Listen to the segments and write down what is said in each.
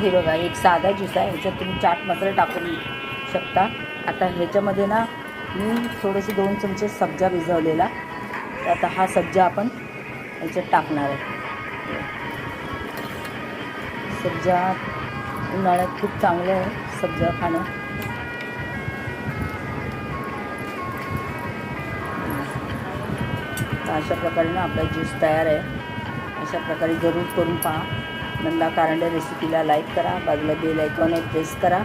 हे बघा एक साधा ज्यूस आहे ह्याच्यात तुम्ही चाट मसाला टाकून शकता. आता ह्याच्यामध्ये ना मी थोडेसे दोन चमचे सब्जा भिजवलेला. तर आता हा सब्जा आपण ह्याच्यात टाकणार आहे. सब्जा उन्हाळ्यात खूप चांगलं आहे सब्जा खाणं. अशा प्रकारे ना आपला ज्यूस तयार आहे. अशा प्रकारे जरूर करून पहा. नंदा कारंडे रेसिपीला लाईक करा बाजूला बेल आयकॉन आहे प्रेस करा.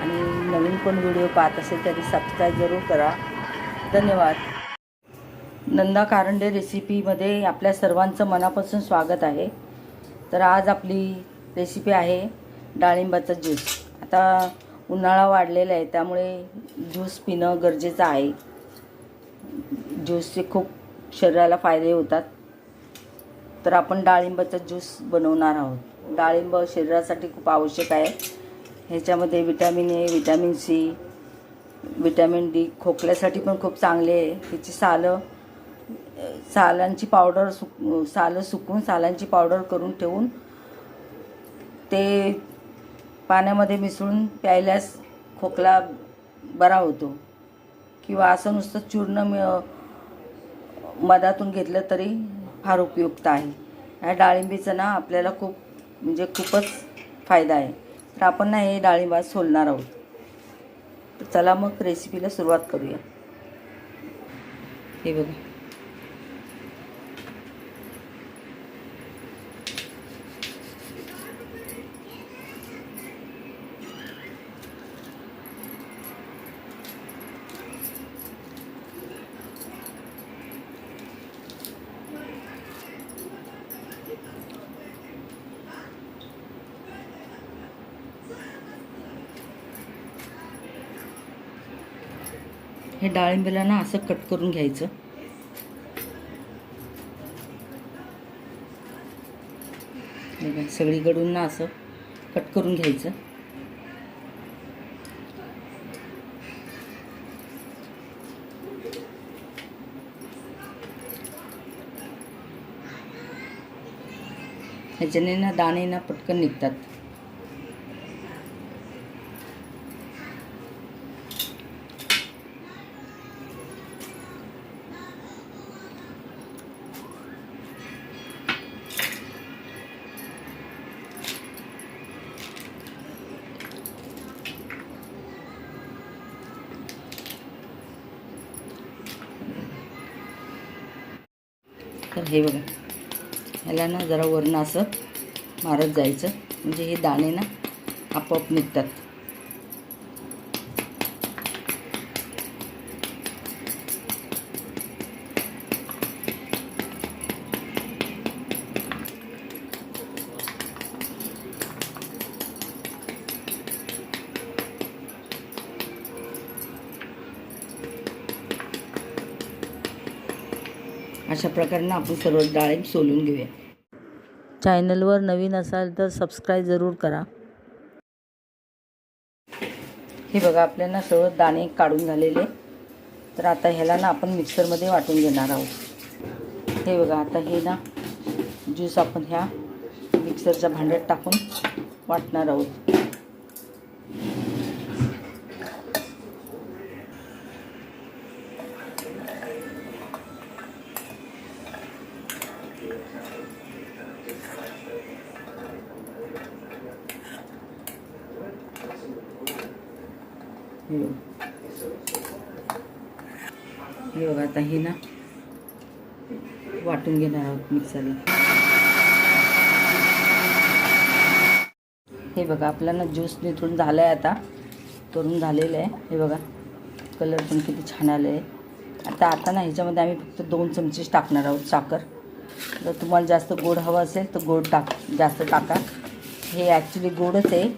आणि नवीन कोण व्हिडिओ पाहत असेल तरी सबस्क्राईब जरूर करा. धन्यवाद. नंदा कारंडे रेसिपीमध्ये आपल्या सर्वांचं मनापासून स्वागत आहे. तर आज आपली रेसिपी आहे डाळिंबाचा ज्यूस आता उन्हाळा वाढलेला आहे त्यामुळे ज्यूस पिणं गरजेचं आहे. ज्यूसचे खूप शरीराला फायदे होतात. तर आपण डाळिंबाचा ज्यूस बनवणार आहोत. डाळिंब शरीरासाठी खूप आवश्यक आहे. ह्याच्यामध्ये vitamin A vitamin C vitamin D खोकल्यासाठी पण खूप चांगले आहे. ह्याची सालं सालांची पावडर सुक सालं सुकून सालांची पावडर करून ठेवून ते पाण्यामध्ये मिसळून प्यायल्यास खोकला बरा होतो. किंवा असं नुसतं चूर्ण मधातून घेतलं तरी फार उपयुक्त आहे. ह्या डाळिंबीचा ना आपल्याला खूप म्हणजे खूपच फायदा आहे. तर आपण ना हे डाळिंब आज सोलणार आहोत. तर चला मग रेसिपीला सुरुवात करूया. हे बघा. हे डाळिंबीला ना असं कट करून घ्यायचं. सगळीकडून ना असं कट करून घ्यायचं. ह्याच्याने ना दाणे ना पटकन निघतात. तर हे बघा. ह्याला ना जरा वरनं असं मारत जायचं. म्हणजे हे दाणे ना आपोआप निघतात. अशा प्रकारे ना आपण सर्व डाळिंब सोलून घेऊया. चॅनलवर नवीन असाल तर सबस्क्राईब जरूर करा. हे बघा आपल्याला सर्व दाणे काढून झालेले. तर आता ह्याला ना आपण मिक्सरमध्ये वाटून घेणार आहोत. हे बघा आता हे ना ज्यूस आपण ह्या मिक्सरच्या भांड्यात टाकून वाटणार आहोत. बघा. हे बघा आता हे ना वाटून घेणार आहोत मिक्सरला. हे बघा आपल्याला ज्यूस निथून झालं आहे आता. करून झालेलं आहे. हे बघा कलर पण किती छान आलं आहे आता आता ना ह्याच्यामध्ये आम्ही फक्त दोन चमचेच टाकणार आहोत साखर. जर तुम्हाला जास्त गोड हवं असेल तर गोड टाक जास्त टाका. हे ॲक्च्युली गोडच आहे.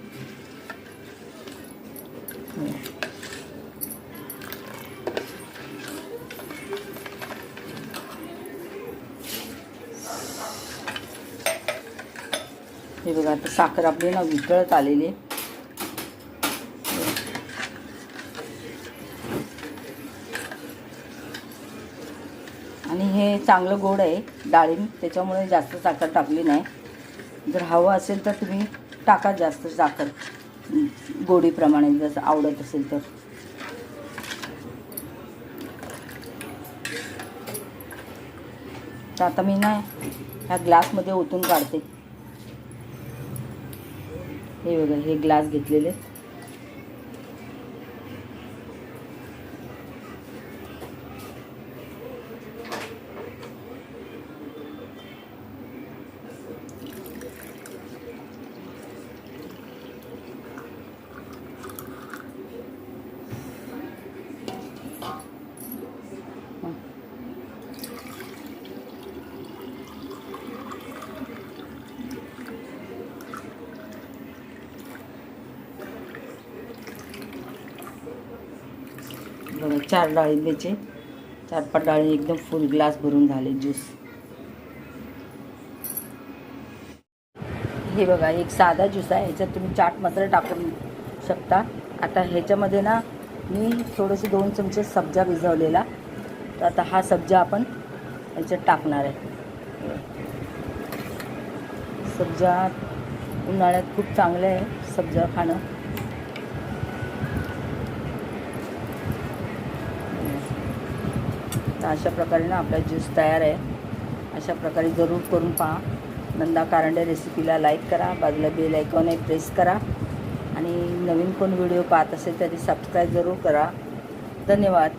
हे बघा आता साखर आपली ना वितळत आलेली आहे आणि हे चांगलं गोड आहे. डाळिंब त्याच्यामुळे जास्त साखर टाकली नाही. जर हवं असेल तर तुम्ही टाका जास्त साखर. गोडीप्रमाणे जसं आवडत असेल तर. तर आता मी ना ह्या ग्लासमध्ये ओतून काढते. हे बघा हे ग्लास घेतलेले. बघा चार डाळिंबेचे चार पाच डाळी एकदम फुल ग्लास भरून झाले ज्यूस हे बघा एक साधा ज्यूस आहे. ह्याच्यात तुम्ही चाट मात्र टाकून शकता. आता ह्याच्यामध्ये ना मी थोडेसे दोन चमचे सब्जा भिजवलेला. तर आता हा सब्जा आपण ह्याच्यात टाकणार आहे. सब्जा उन्हाळ्यात खूप चांगलं आहे सब्जा खाणं. तर अशा प्रकारे ना आपला ज्यूस तयार आहे. अशा प्रकारे जरूर करून पहा. नंदा कारंडे रेसिपीला लाईक करा. बाजूला बेल आयकॉन प्रेस करा. आणि नवीन कोण व्हिडिओ पाहत असेल तरी सबस्क्राईब जरूर करा. धन्यवाद.